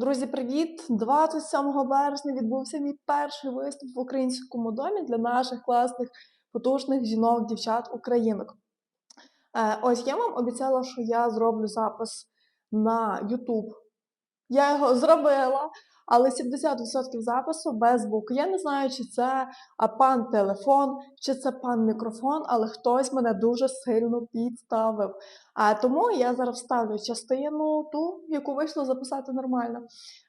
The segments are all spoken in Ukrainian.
Друзі, привіт! 27 березня відбувся мій перший виступ в українському домі для наших класних, потужних жінок, дівчат, українок. Е, ось я вам обіцяла, що я зроблю запис на YouTube. Я його зробила, але 70% запису без звуку. Я не знаю, чи це пан телефон, чи це пан мікрофон, але хтось мене дуже сильно підставив. А тому я зараз вставлю частину ту, яку вийшло записати нормально.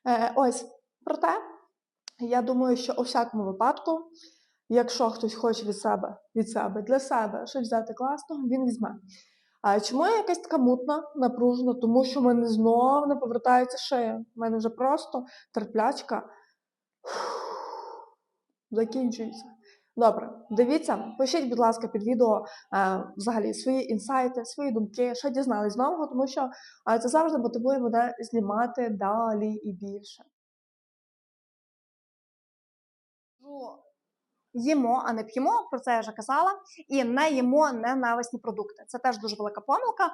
Е, ось проте, я думаю, що у всякому випадку, якщо хтось хоче від себе від себе для себе щось взяти класного, він візьме. А чому я якась така мутна, напружена? Тому що в мене знов не повертається шия. У мене вже просто терплячка закінчується. Добре, дивіться, пишіть, будь ласка, під відео е, взагалі свої інсайти, свої думки, що дізнались нового, тому що е, це завжди мотивує мене знімати далі і більше. Їмо, а не п'ємо, про це я вже казала, і не їмо ненависні продукти. Це теж дуже велика помилка,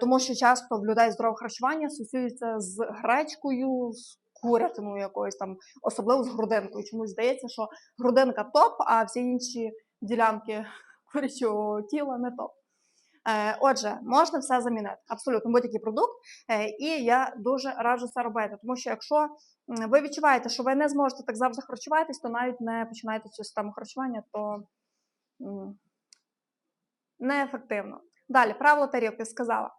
тому що часто в людей здорове харчування асоціюється з гречкою, з Курятину якоюсь там, особливо з грудинкою. Чомусь здається, що грудинка топ, а всі інші ділянки курячого тіла не топ. Е, Отже, можна все замінити, абсолютно будь-який продукт, е, і я дуже раджу це робити, тому що якщо ви відчуваєте, що ви не зможете так завжди харчуватись, то навіть не починаєте цю систему харчування, то неефективно. Далі, правило тарілки сказала.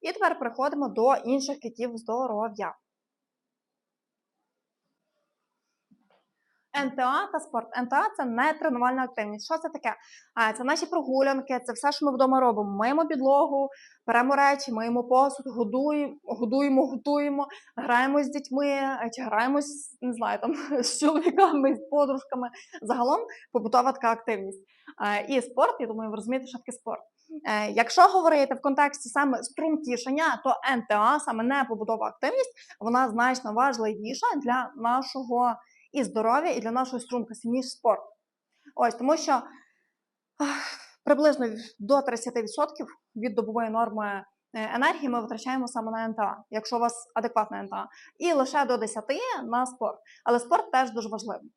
І тепер переходимо до інших китів здоров'я. НТА та спорт. НТА це не тренувальна активність. Що це таке? А, Це наші прогулянки, це все, що ми вдома робимо. Миємо підлогу, беремо речі, миємо посуд, годуємо, годуємо, готуємо, граємо з дітьми, е, чи граємо не знаю, там, з чоловіками, з подружками. Загалом побутова така активність. І спорт, я думаю, ви розумієте, що таке спорт. Е, Якщо говорити в контексті саме струнтішення, то НТА, саме не побутова активність, вона значно важливіша для нашого і здоров'я, і для нашої стрункості, ніж спорт. Ось тому що приблизно до 30% від добової норми е, енергії ми витрачаємо саме на НТА, якщо у вас адекватна НТА, і лише до 10% на спорт. Але спорт теж дуже важливий.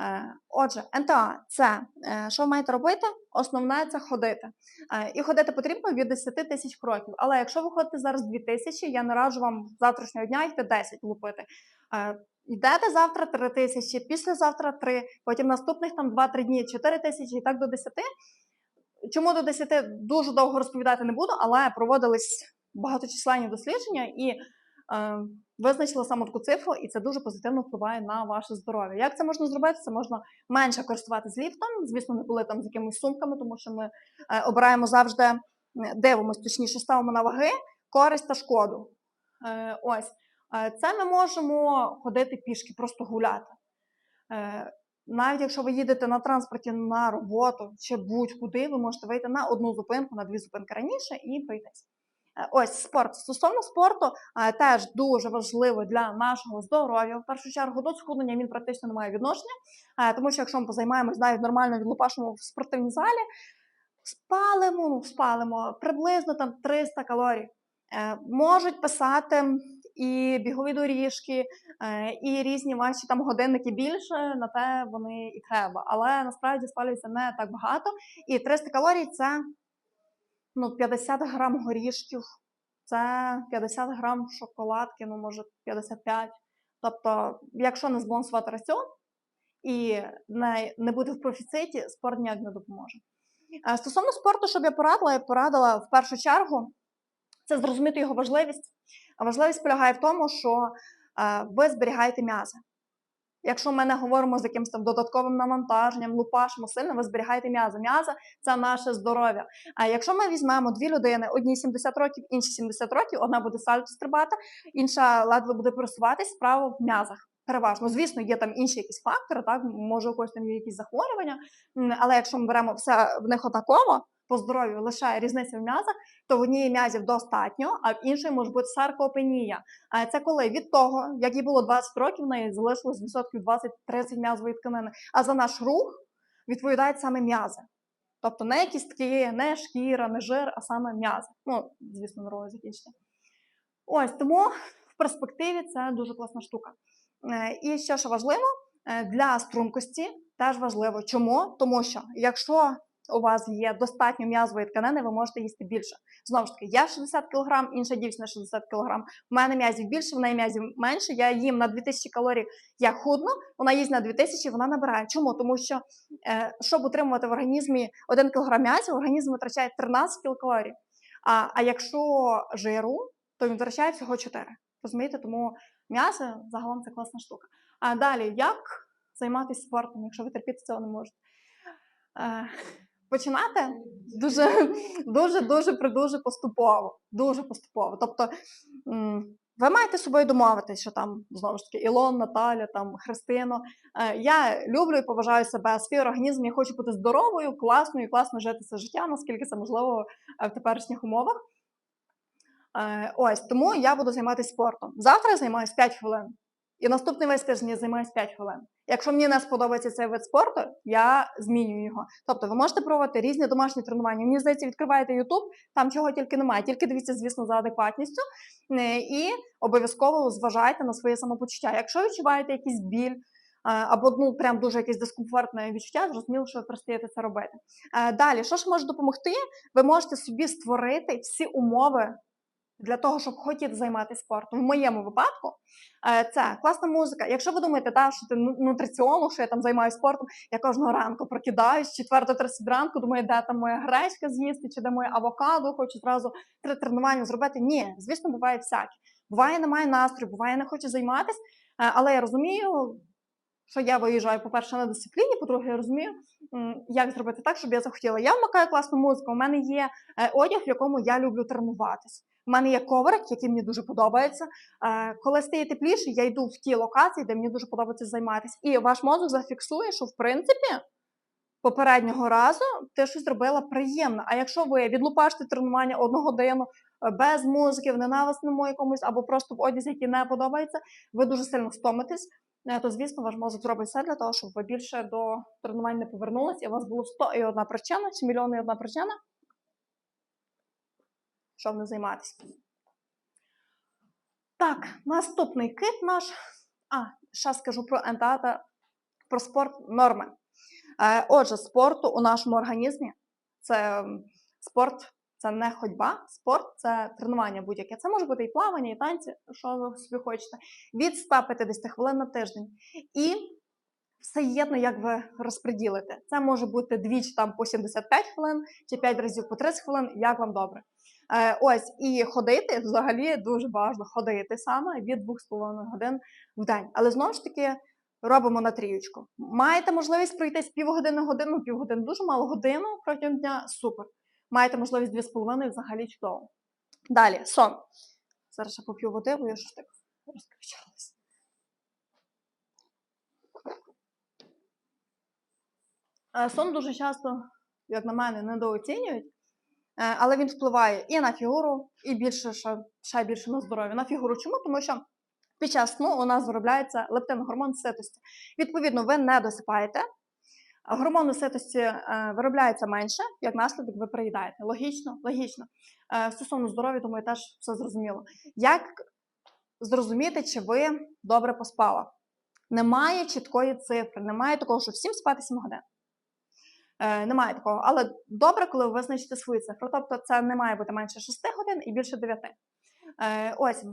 Е, Отже, НТА це е, що ви маєте робити? Основне це ходити. І ходити потрібно від 10 тисяч кроків. Але якщо ви ходите зараз 2 тисячі, я не раджу вам завтрашнього дня йти 10 лупити. Йдете завтра 3 тисячі, післязавтра 3, потім наступних там 2-3 дні 4 тисячі і так до 10. Чому до 10 дуже довго розповідати не буду, але проводились багаточисленні дослідження і е, визначили саме таку цифру, і це дуже позитивно впливає на ваше здоров'я. Як це можна зробити? Це можна менше користуватися ліфтом. Звісно, не були там з якимись сумками, тому що ми е, обираємо завжди, дивимося, точніше, ставимо на ваги користь та шкоду. Е, ось. Е, Це ми можемо ходити пішки, просто гуляти. Е, Навіть якщо ви їдете на транспорті на роботу чи будь-куди, ви можете вийти на одну зупинку, на дві зупинки раніше і пройтись. Е, Ось спорт. Стосовно спорту, теж дуже важливо для нашого здоров'я. В першу чергу до схуднення він практично не має відношення, тому що якщо ми позаймаємось навіть нормально відлупашимо в спортивній залі, спалимо, ну, спалимо приблизно там 300 калорій. Можуть писати і бігові доріжки, е, і різні ваші там годинники більше, на те вони і треба. Але насправді спалюється не так багато. І 300 калорій це ну, 50 грам горішків, це 50 грам шоколадки, ну може 55. Тобто, якщо не збалансувати раціон і не, не бути в профіциті, спорт ніяк не допоможе. Е, Стосовно спорту, щоб я порадила, я порадила в першу чергу це зрозуміти його важливість. Важливість полягає в тому, що е, ви зберігаєте м'язи. Якщо ми не говоримо з якимось там додатковим навантаженням, лупашимо сильно, ви зберігаєте м'язи. М'язи це наше здоров'я. А якщо ми візьмемо дві людини, одній 70 років, іншій 70 років, одна буде сальто стрибати, інша ледве буде пересуватись, справа в м'язах. Переважно, звісно, є там інші якісь фактори, так може у когось там є якісь захворювання, але якщо ми беремо все в них однаково, по здоров'ю лише різниця в м'язах, то в однієї м'язів достатньо, а в іншої може бути саркопенія. Це коли від того, як їй було 20 років, в неї залишилось відсотків 20-30 м'язової тканини. А за наш рух відповідають саме м'язи. Тобто не кістки, не шкіра, не жир, а саме м'язи. Ну, звісно, нервове закінчення. Ось тому В перспективі це дуже класна штука. Е, І ще що важливо, е, для стрункості теж важливо. Чому? Тому що якщо у вас є достатньо м'язової тканини, ви можете їсти більше. Знову ж таки, я 60 кг, інша дівчина 60 кг. У мене м'язів більше, в неї м'язів менше. Я їм на 2000 калорій, я худну, вона їсть на 2000, вона набирає. Чому? Тому що е, щоб утримувати в організмі 1 кг м'язів, організм витрачає 13 кілокалорій. А, а якщо жиру, то він витрачає всього 4. Розумієте? Тому м'ясо загалом це класна штука. А далі, як займатися спортом, якщо ви терпіти цього не можете? Е, починати дуже, дуже, дуже, дуже поступово. Дуже поступово. Тобто ви маєте з собою домовитись, що там знову ж таки Ілон, Наталя, там Христино. Е, Я люблю і поважаю себе, свій організм. Я хочу бути здоровою, класною, класно жити це життя, наскільки це можливо е, в теперішніх умовах. Е, Ось тому я буду займатися спортом. Завтра я займаюся 5 хвилин. І наступний весь тиждень я займаюся 5 хвилин. Якщо мені не сподобається цей вид спорту, я змінюю його. Тобто ви можете пробувати різні домашні тренування. Мені здається, відкриваєте YouTube, там чого тільки немає. Тільки дивіться, звісно, за адекватністю Е, і обов'язково зважайте на своє самопочуття. Якщо відчуваєте якийсь біль. е, Або ну прям дуже якесь дискомфортне відчуття, зрозуміло, що ви перестаєте це робити. Е, Далі, що ж може допомогти? Ви можете собі створити всі умови для того, щоб хотіти займатися спортом. В моєму випадку е, це класна музика. Якщо ви думаєте, та, що ти ну- нутриціолог, що я там займаюся спортом, я кожного ранку прокидаюсь, 4.30 ранку, думаю, де там моя гречка з'їсти, чи де моє авокадо, хочу зразу три тренування зробити. Ні, звісно, буває всяке. Буває, немає настрою, буває, не хочу займатися, е, але я розумію. Що я виїжджаю, по-перше, на дисципліні, по-друге, я розумію, як зробити так, щоб я захотіла. Я вмикаю класну музику. У мене є е, одяг, в якому я люблю тренуватись. У мене є коврик, який мені дуже подобається. Е, Коли стає тепліше, я йду в ті локації, де мені дуже подобається займатися. І ваш мозок зафіксує, що в принципі попереднього разу ти щось зробила приємно. А якщо ви відлупашите тренування одну годину е, без музики, в ненависному якомусь або просто в одязі, який не подобається, ви дуже сильно стомитесь. е, То звісно, ваш мозок зробить все для того, щоб ви більше до тренувань не повернулись, і у вас було 100 і одна причина, чи мільйон і одна причина, щоб не займатися. Так, наступний кит наш. А, ще скажу про НТА та про спорт норми. Е, Отже, спорту у нашому організмі це спорт, це не ходьба, спорт це тренування будь-яке. Це може бути і плавання, і танці, що ви собі хочете, від 150 хвилин на тиждень. І все єдно, як ви розподілите. Це може бути двічі там по 75 хвилин чи 5 разів по 30 хвилин, як вам добре. Е, ось і ходити взагалі дуже важливо ходити саме від 2,5 годин в день. Але знову ж таки робимо на трієчку. Маєте можливість пройтись півгодини годину, півгодини дуже мало годину протягом дня супер. Маєте можливість 2,5 взагалі чудово. Далі, сон. Зараз ще поп'ю води, бо я ж так розкричалась. Е, Сон дуже часто, як на мене, недооцінюють, але він впливає і на фігуру, і більше ще, більше на здоров'я. На фігуру чому? Тому що під час сну у нас виробляється лептин гормон ситості. Відповідно, ви не досипаєте. а Гормони ситості е, виробляється менше, як наслідок ви приїдаєте. Логічно, логічно. Е, стосовно здоров'я, думаю, теж все зрозуміло. Як зрозуміти, чи ви добре поспали? Немає чіткої цифри, немає такого, що всім спати 7 годин. Е, немає такого. Але добре, коли ви визначите свою цифру. Тобто це не має бути менше 6 годин і більше 9. Е, ось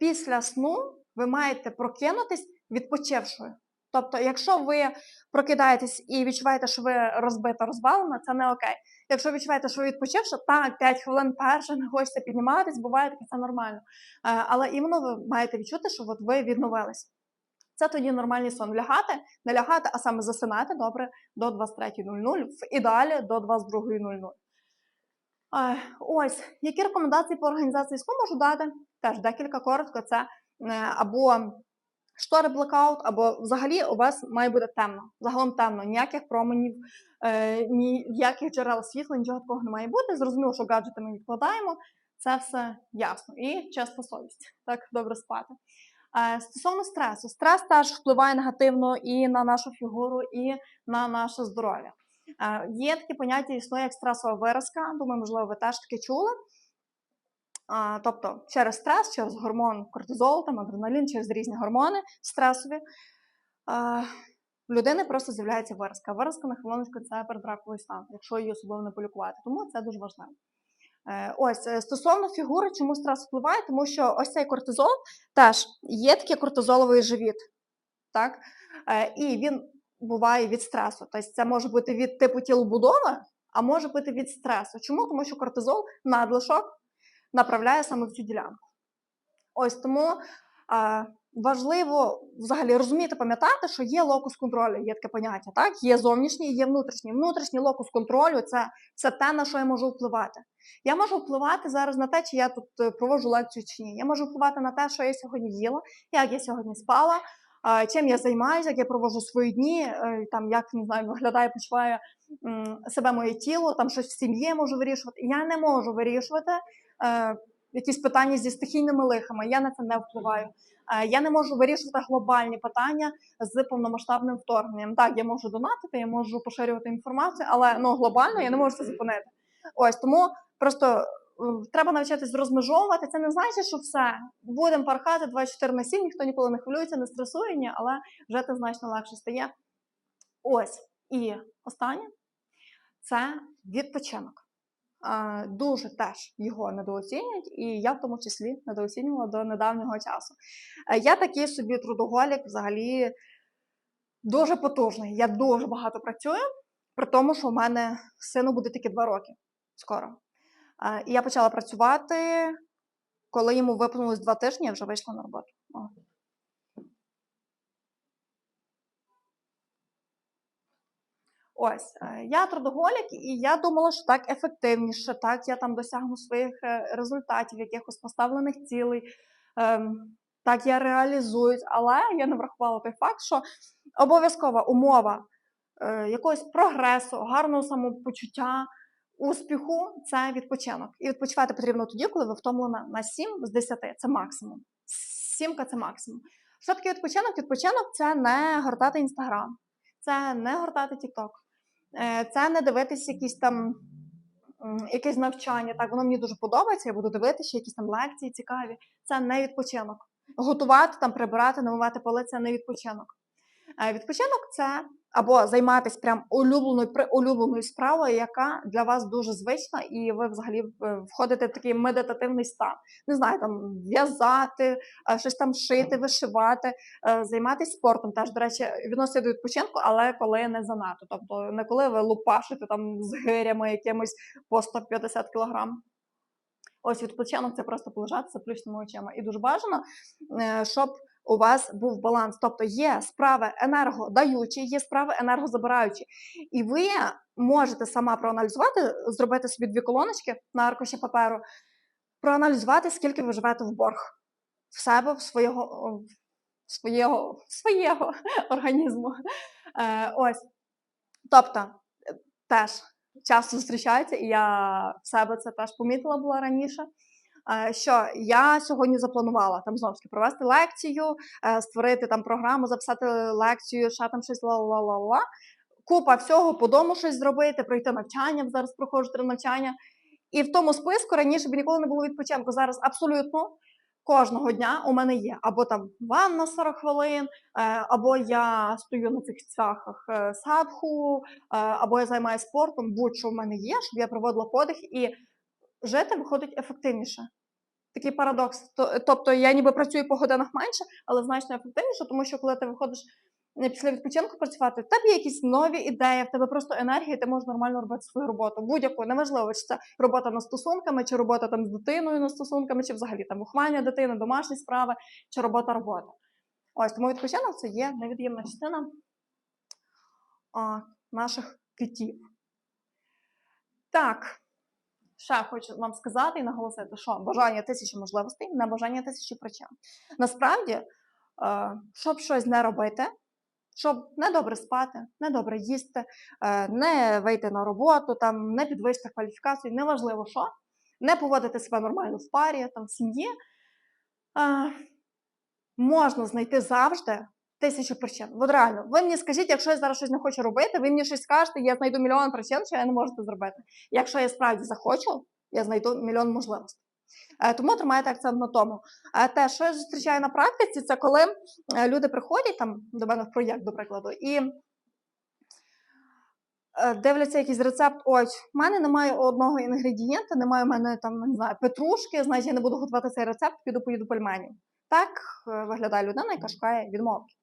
після сну ви маєте прокинутись відпочившою. Тобто, якщо ви прокидаєтесь і відчуваєте, що ви розбита, розвалена, це не окей. Якщо відчуваєте, що ви відпочивши, так, 5 хвилин перше не хочеться підніматись, буває таке, це нормально. Е, але іменно ви маєте відчути, що от ви відновились. Це тоді нормальний сон. Лягати, не лягати, а саме засинати добре до 23.00, в ідеалі до 22.00. Е, Ось, які рекомендації по організації сну можу дати? Теж декілька коротко. Це е, або штори блекаут, або взагалі у вас має бути темно. Загалом темно, ніяких променів, е, ніяких джерел світла, нічого такого не має бути. Зрозуміло, що гаджети ми відкладаємо. Це все ясно. І чесна совість. Так добре спати. Е, Стосовно стресу, стрес теж впливає негативно і на нашу фігуру, і на наше здоров'я. Е, Є таке поняття існує як стресова виразка. Думаю, можливо, ви теж таке чули. Тобто через стрес, через гормон кортизол, там адреналін, через різні гормони стресові. В людини просто з'являється виразка. Виразка на хвилиночку це передраковий стан, якщо її особливо не полікувати. Тому це дуже важливо. Е, Ось е, стосовно фігури, чому стрес впливає, тому що ось цей кортизол теж є такий кортизоловий живіт, так? Е, І він буває від стресу. Тобто це може бути від типу тілобудови, а може бути від стресу. Чому? Тому що кортизол надлишок направляє саме в цю ділянку. Ось тому важливо взагалі розуміти, пам'ятати, що є локус контролю, є таке поняття. Так? Є зовнішній, є внутрішній. Внутрішній локус контролю це, це те, на що я можу впливати. Я можу впливати зараз на те, чи я тут е, проводжу лекцію чи ні. Я можу впливати на те, що я сьогодні їла, як я сьогодні спала, чим я займаюся, як я проводжу свої дні, е, там як не знаю, виглядає, почуває себе моє тіло, там щось в сім'ї можу вирішувати. Я не можу вирішувати е, якісь питання зі стихійними лихами. Я на це не впливаю. Е, Я не можу вирішувати глобальні питання з повномасштабним вторгненням. Так, я можу донатити, я можу поширювати інформацію, але ну глобально я не можу це зупинити. Ось тому просто е, треба навчитись розмежовувати. Це не значить, що все будемо пархати 24 на 7, ніхто ніколи не хвилюється, не стресує, ні, але вже це значно легше стає. Ось і останнє це відпочинок. Дуже теж його недооцінюють, і я в тому числі недооцінювала до недавнього часу. Е, Я такий собі трудоголік взагалі дуже потужний. Я дуже багато працюю, при тому, що в мене сину буде тільки два роки скоро. І я почала працювати, коли йому виповнилось два тижні, я вже вийшла на роботу. Ось е, я трудоголік, і я думала, що так ефективніше, так я там досягну своїх е, результатів, якихось поставлених цілей, ем, так я реалізуюсь, але я не врахувала той факт, що обов'язкова умова е, якогось прогресу, гарного самопочуття, успіху це відпочинок. І відпочивати потрібно тоді, коли ви втомлена на 7 з 10. Це максимум. Сімка це максимум. Що таке відпочинок? Відпочинок це не гортати інстаграм, це не гортати Тікток. Е, Це не дивитися якісь там якесь навчання. Так, воно мені дуже подобається. Я буду дивитися якісь там лекції цікаві. Це не відпочинок. Готувати, там прибирати, намивати поли це не відпочинок. Е, Відпочинок це або займатися прям улюбленою улюбленою справою, яка для вас дуже звична, і ви взагалі е, входите в такий медитативний стан. Не знаю, там в'язати, е, щось там шити, вишивати, займатися спортом. Теж, до речі, відноситься до відпочинку, але коли не занадто. Тобто не коли ви лупашите там з гирями якимось по 150 кілограм. Ось відпочинок це просто полежати з заплющеними очима. І дуже бажано, щоб у вас був баланс. Тобто є справи енергодаючі, є справи енергозабираючі. І ви можете сама проаналізувати, зробити собі дві колоночки на аркуші паперу, проаналізувати, скільки ви живете в борг в себе, в свого, о, свого, свого організму. Е, ось. Тобто, е, теж часто зустрічається, і я в себе це теж помітила була раніше. Що я сьогодні запланувала там знову провести лекцію, е, створити там програму, записати лекцію, ще там щось ла-ла-ла-ла. Купа всього по дому щось зробити, пройти навчання. Зараз проходжу три навчання. І в тому списку раніше б ніколи не було відпочинку. Зараз абсолютно кожного дня у мене є або там ванна 40 хвилин, е, або я стою на цих цвяхах е, садху, або я займаюся спортом, будь-що в мене є, щоб я проводила подих і жити виходить ефективніше. Такий парадокс. Тобто я ніби працюю по годинах менше, але значно ефективніше, тому що коли ти виходиш е, після відпочинку працювати, в тебе є якісь нові ідеї, в тебе просто енергія, ти можеш нормально робити свою роботу. Будь-яку, неважливо, чи це робота над стосунками, чи робота там з дитиною над стосунками, чи взагалі там виховання дитини, домашні справи, чи робота робота. Ось тому відпочинок це є невід'ємна частина наших китів. Так, ще хочу вам сказати і наголосити, що бажання тисячі можливостей, не бажання тисячі причин. Насправді, е, щоб щось не робити, щоб не добре спати, не добре їсти, е, не вийти на роботу, там, не підвищити кваліфікацію, неважливо що, не поводити себе нормально в парі, там, в сім'ї, е, можна знайти завжди тисячу причин. От реально, ви мені скажіть, якщо я зараз щось не хочу робити, ви мені щось скажете, я знайду мільйон причин, що я не можу це зробити. Якщо я справді захочу, я знайду мільйон можливостей. Е, Тому тримайте акцент на тому. А те, що я зустрічаю на практиці, це коли е, люди приходять там до мене в проєкт, до прикладу, і е, дивляться якийсь рецепт. Ось, в мене немає одного інгредієнта, немає в мене там не знаю, петрушки, значить я не буду готувати цей рецепт, піду поїду пельмені. Так е, виглядає людина, яка шукає відмовки.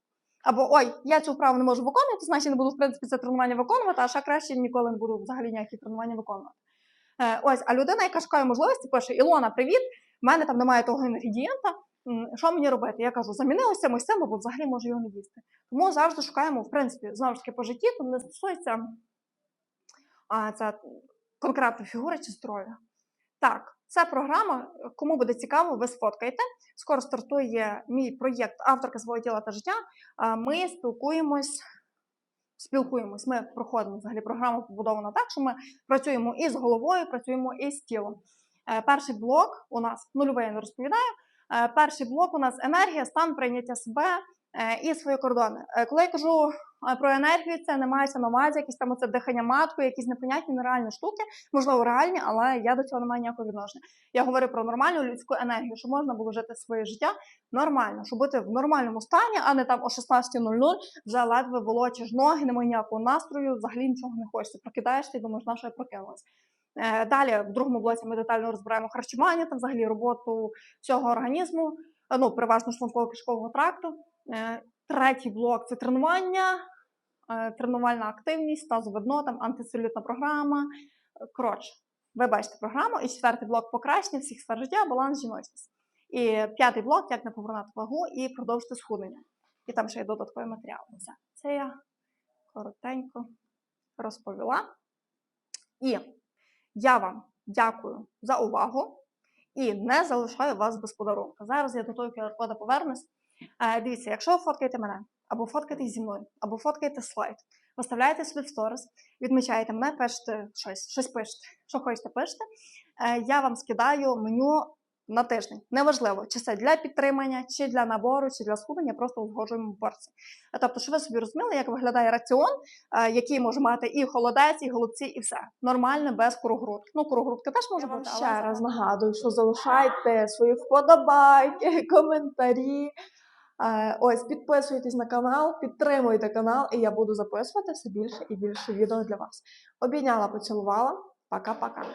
Або ой, я цю вправу не можу виконувати, значить не буду в принципі це тренування виконувати, а ще краще ніколи не буду взагалі ніякі тренування виконувати. Е, ось, а людина, яка шукає можливості, пише: Ілона, привіт! В мене там немає того інгредієнта. Що мені робити? Я кажу, заміни ось цим бо взагалі можу його не їсти. Тому завжди шукаємо, в принципі, знову ж таки по житті, то не стосується а, це конкретної фігури чи здоров'я. Так, це програма. Кому буде цікаво, ви сфоткайте. Скоро стартує мій проєкт Авторка свого тіла та життя. Ми спілкуємось. Спілкуємось, ми проходимо взагалі програма побудована так, що ми працюємо і з головою, працюємо і з тілом. Е, Перший блок у нас нульовий я не розповідаю. Е, Перший блок у нас енергія, стан прийняття себе і свої кордони. Е, Коли я кажу е, про енергію, це не мається на увазі, якісь там оце дихання маткою, якісь непонятні нереальні штуки, можливо, реальні, але я до цього не маю ніякого відношення. Я говорю про нормальну людську енергію, щоб можна було жити своє життя нормально, щоб бути в нормальному стані, а не там о 16.00 вже ледве волочиш ноги, немає ніякого настрою, взагалі нічого не хочеться. Прокидаєшся і думаєш, на що я прокинулась. Е, Далі в другому блоці ми детально розбираємо харчування та взагалі роботу всього організму, е, ну переважно шлунково кишкового тракту. Е, Третій блок це тренування, е, тренувальна активність, тазове дно, там антицелюлітна програма. Коротше, ви бачите програму. І четвертий блок покращення всіх сфер життя, баланс жіночність. І п'ятий блок як не повернути вагу і продовжити схуднення. І там ще є додаткові матеріали. Все. Це я коротенько розповіла. І я вам дякую за увагу і не залишаю вас без подарунка. Зараз я до того QR-кода повернусь. Дивіться, якщо ви фоткаєте мене, або фоткаєте зі мною, або фоткаєте слайд, виставляєте собі в сторіс, відмічаєте мене, пишете щось, щось пишете, що хочете пишете. Е, я вам скидаю меню на тиждень. Неважливо, чи це для підтримання, чи для набору, чи для схуднення, просто узгоджуємо порції. Е, Тобто, щоб ви собі розуміли, як виглядає раціон, е, який може мати і холодець, і голубці, і все. Нормально, без курогрудки. Ну, курогрудка теж може Я бути. ще раз нагадую, що залишайте свої вподобайки, коментарі. Ось підписуйтесь на канал, підтримуйте канал, і я буду записувати все більше і більше відео для вас. Обійняла, поцілувала. Пока-пока.